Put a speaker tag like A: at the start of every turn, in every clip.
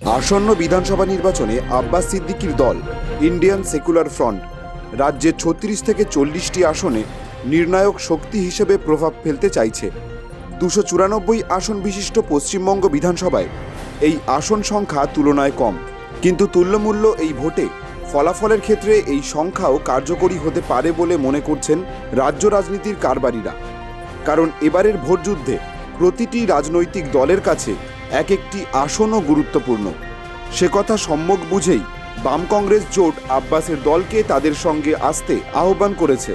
A: আসন্ন বিধানসভা নির্বাচনে আব্বাস সিদ্দিকির দল, ইন্ডিয়ান সেকুলার ফ্রন্ট, রাজ্যে ছত্রিশ থেকে চল্লিশটি আসনে নির্ণায়ক শক্তি হিসেবে প্রভাব ফেলতে চাইছে। দুশো চুরানব্বই আসন বিশিষ্ট পশ্চিমবঙ্গ বিধানসভায় এই আসন সংখ্যা তুলনায় কম। কিন্তু তুল্যমূল্য এই ভোটে ফলাফলের ক্ষেত্রে এই সংখ্যাও কার্যকরী হতে পারে বলে মনে করছেন রাজ্য রাজনীতির কারবারিরা। কারণ এবারের ভোটযুদ্ধে প্রতিটি রাজনৈতিক দলের কাছে এক একটি আসনও গুরুত্বপূর্ণ। সে কথা সম্যক বুঝেই বাম কংগ্রেস জোট আব্বাসের দলকে তাদের সঙ্গে আসতে আহ্বান করেছে।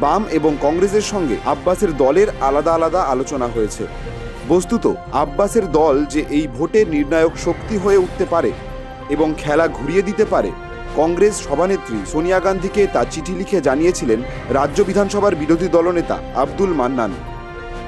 A: বাম এবং কংগ্রেসের সঙ্গে আব্বাসের দলের আলাদা আলাদা আলোচনা হয়েছে। বস্তুত, আব্বাসের দল যে এই ভোটে নির্ণায়ক শক্তি হয়ে উঠতে পারে এবং খেলা ঘুরিয়ে দিতে পারে, কংগ্রেস সভানেত্রী সোনিয়া গান্ধীকে তা চিঠি লিখে জানিয়েছিলেন রাজ্য বিধানসভার বিরোধী দলনেতা আব্দুল মান্নান।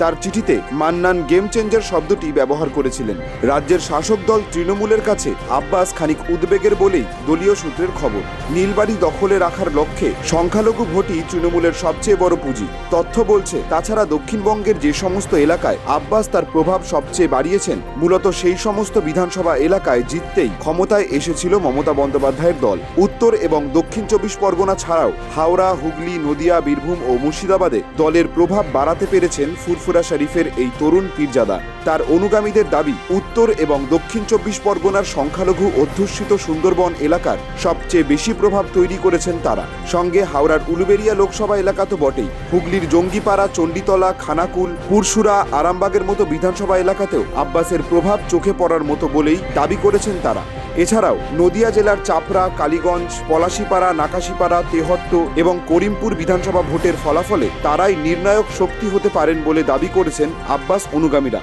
A: তার চিঠিতে মান্নান গেম চেঞ্জার শব্দটি ব্যবহার করেছিলেন। রাজ্যের শাসক দল তৃণমূলের কাছে আব্বাস খানিক উদ্বেগের বলেই দলীয় সূত্রের খবর, নীলবাড়ি দখলে রাখার লক্ষ্যে সংখ্যালঘু ভোটই তৃণমূলের সবচেয়ে বড় পুঁজি। তথ্য বলছে, তাছাড়া দক্ষিণবঙ্গের যে সমস্ত এলাকায় আব্বাস তার প্রভাব সবচেয়ে বাড়িয়েছেন, মূলত সেই সমস্ত বিধানসভা এলাকায় জিততেই ক্ষমতায় এসেছিল মমতা বন্দ্যোপাধ্যায়ের দল। উত্তর এবং দক্ষিণ চব্বিশ পরগনা ছাড়াও হাওড়া, হুগলি, নদিয়া, বীরভূম ও মুর্শিদাবাদে দলের প্রভাব বাড়াতে পেরেছেন ফুরফুরা শরীফের এই তরুণ পীরজাদা। তার অনুগামীদের দাবি, উত্তর এবং দক্ষিণ চব্বিশ পরগনার সংখ্যালঘু অধ্যুষিত সুন্দরবন এলাকার সবচেয়ে বেশি প্রভাব তৈরি করেছেন তারা। সঙ্গে হাওড়ার উলুবেরিয়া লোকসভা এলাকা তো বটেই। হুগলির জঙ্গিপাড়া, চণ্ডীতলা, খানাকুল পুরসুরা আরামবাগের মতো বিধানসভা এলাকাতেও আব্বাসের প্রভাব চোখে পড়ার মতো বলেই দাবি করেছেন তারা। এছাড়াও নদিয়া জেলার চাপড়া, কালীগঞ্জ, পলাশিপাড়া, নাকাশিপাড়া তেহত্ত এবং করিমপুর বিধানসভা ভোটের ফলাফলে তারাই নির্ণায়ক শক্তি হতে পারেন বলে দাবি করেছেন আব্বাস অনুগামীরা।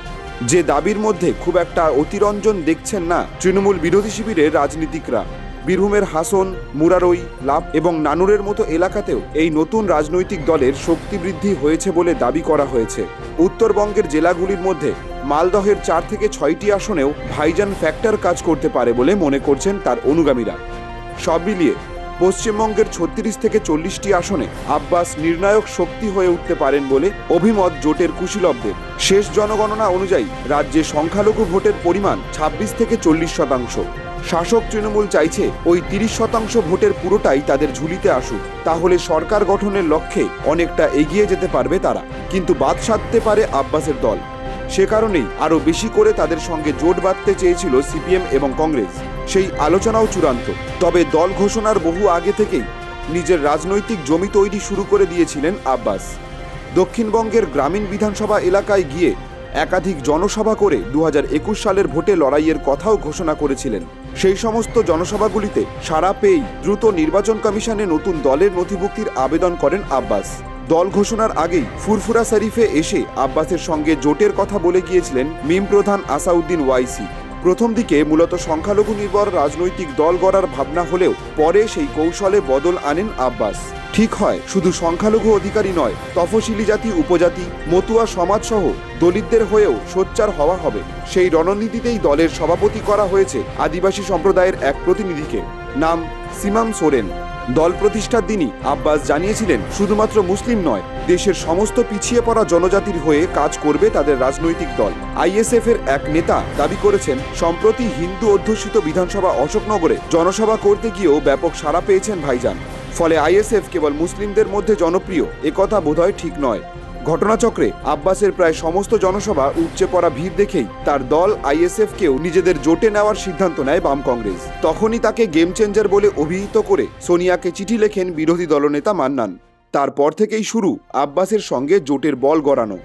A: যে দাবির মধ্যে খুব একটা অতিরঞ্জন দেখছেন না তৃণমূল বিরোধী শিবিরের রাজনীতিকরা। বীরভূমের হাসন, মুরারই, লাভ এবং নানুরের মতো এলাকাতেও এই নতুন রাজনৈতিক দলের শক্তি বৃদ্ধি হয়েছে বলে দাবি করা হয়েছে। উত্তরবঙ্গের জেলাগুলির মধ্যে মালদহের চার থেকে ছয়টি আসনেও ভাইজান ফ্যাক্টর কাজ করতে পারে বলে মনে করছেন তার অনুগামীরা। সব মিলিয়ে পশ্চিমবঙ্গের ছত্রিশ থেকে চল্লিশটি আসনে আব্বাস নির্ণায়ক শক্তি হয়ে উঠতে পারেন বলে অভিমত জোটের কুশীলবদের। শেষ জনগণনা অনুযায়ী রাজ্যে সংখ্যালঘু ভোটের পরিমাণ ছাব্বিশ থেকে চল্লিশ শতাংশ। শাসক তৃণমূল চাইছে ওই তিরিশ শতাংশ ভোটের পুরোটাই তাদের ঝুলিতে আসুক। তাহলে সরকার গঠনের লক্ষ্যে অনেকটা এগিয়ে যেতে পারবে তারা। কিন্তু বাদ সাধতে পারে আব্বাসের দল। সে কারণেই আরও বেশি করে তাদের সঙ্গে জোট বাঁধতে চেয়েছিল সিপিএম এবং কংগ্রেস। সেই আলোচনাও চূড়ান্ত। তবে দল ঘোষণার বহু আগে থেকেই নিজের রাজনৈতিক জমি তৈরি শুরু করে দিয়েছিলেন আব্বাস। দক্ষিণবঙ্গের গ্রামীণ বিধানসভা এলাকায় গিয়ে একাধিক জনসভা করে দু হাজার একুশ সালের ভোটে লড়াইয়ের কথাও ঘোষণা করেছিলেন। সেই সমস্ত জনসভাগুলিতে সারা পেয়েই দ্রুত নির্বাচন কমিশনে নতুন দলের নথিভুক্তির আবেদন করেন আব্বাস। দল ঘোষণার আগেই ফুরফুরা শরীফে এসে আব্বাসের সঙ্গে জোটের কথা বলে গিয়েছিলেন মিম প্রধান আসাউদ্দিন ওয়াইসি। প্রথম দিকে মূলত সংখ্যালঘু নির্ভর রাজনৈতিক দল গড়ার ভাবনা হলেও পরে সেই কৌশলে বদল আনেন আব্বাস। ঠিক হয়, শুধু সংখ্যালঘু অধিকারী নয়, তফসিলি জাতি, উপজাতি, মতুয়া সমাজসহ দলিতদের হয়েও সোচ্চার হওয়া হবে। সেই রণনীতিতেই দলের সভাপতি করা হয়েছে আদিবাসী সম্প্রদায়ের এক প্রতিনিধিকে। নাম সিমাম সোরেন। দল প্রতিষ্ঠার দিনই আব্বাস জানিয়েছিলেন, শুধুমাত্র মুসলিম নয়, দেশের সমস্ত পিছিয়ে পড়া জনজাতির হয়ে কাজ করবে তাদের রাজনৈতিক দল। আইএসএফ এর এক নেতা দাবি করেছেন, সম্প্রতি হিন্দু অধ্যুষিত বিধানসভা অশোকনগরে জনসভা করতে গিয়েও ব্যাপক সাড়া পেয়েছেন ভাইজান। ফলে আইএসএফ কেবল মুসলিমদের মধ্যে জনপ্রিয় একথা বোধহয় ঠিক নয়। ঘটনাচক্রে আব্বাসের প্রায় সমস্ত জনসভা উপচে পড়া ভিড় দেখেই তার দল আইএসএফকেও নিজেদের জোটে নেওয়ার সিদ্ধান্ত নেয় বাম কংগ্রেস। তখনই তাকে গেম চেঞ্জার বলে অভিহিত করে সোনিয়াকে চিঠি লেখেন বিরোধী দলনেতা মান্নান। তারপর থেকেই শুরু আব্বাসের সঙ্গে জোটের বল গড়ানো।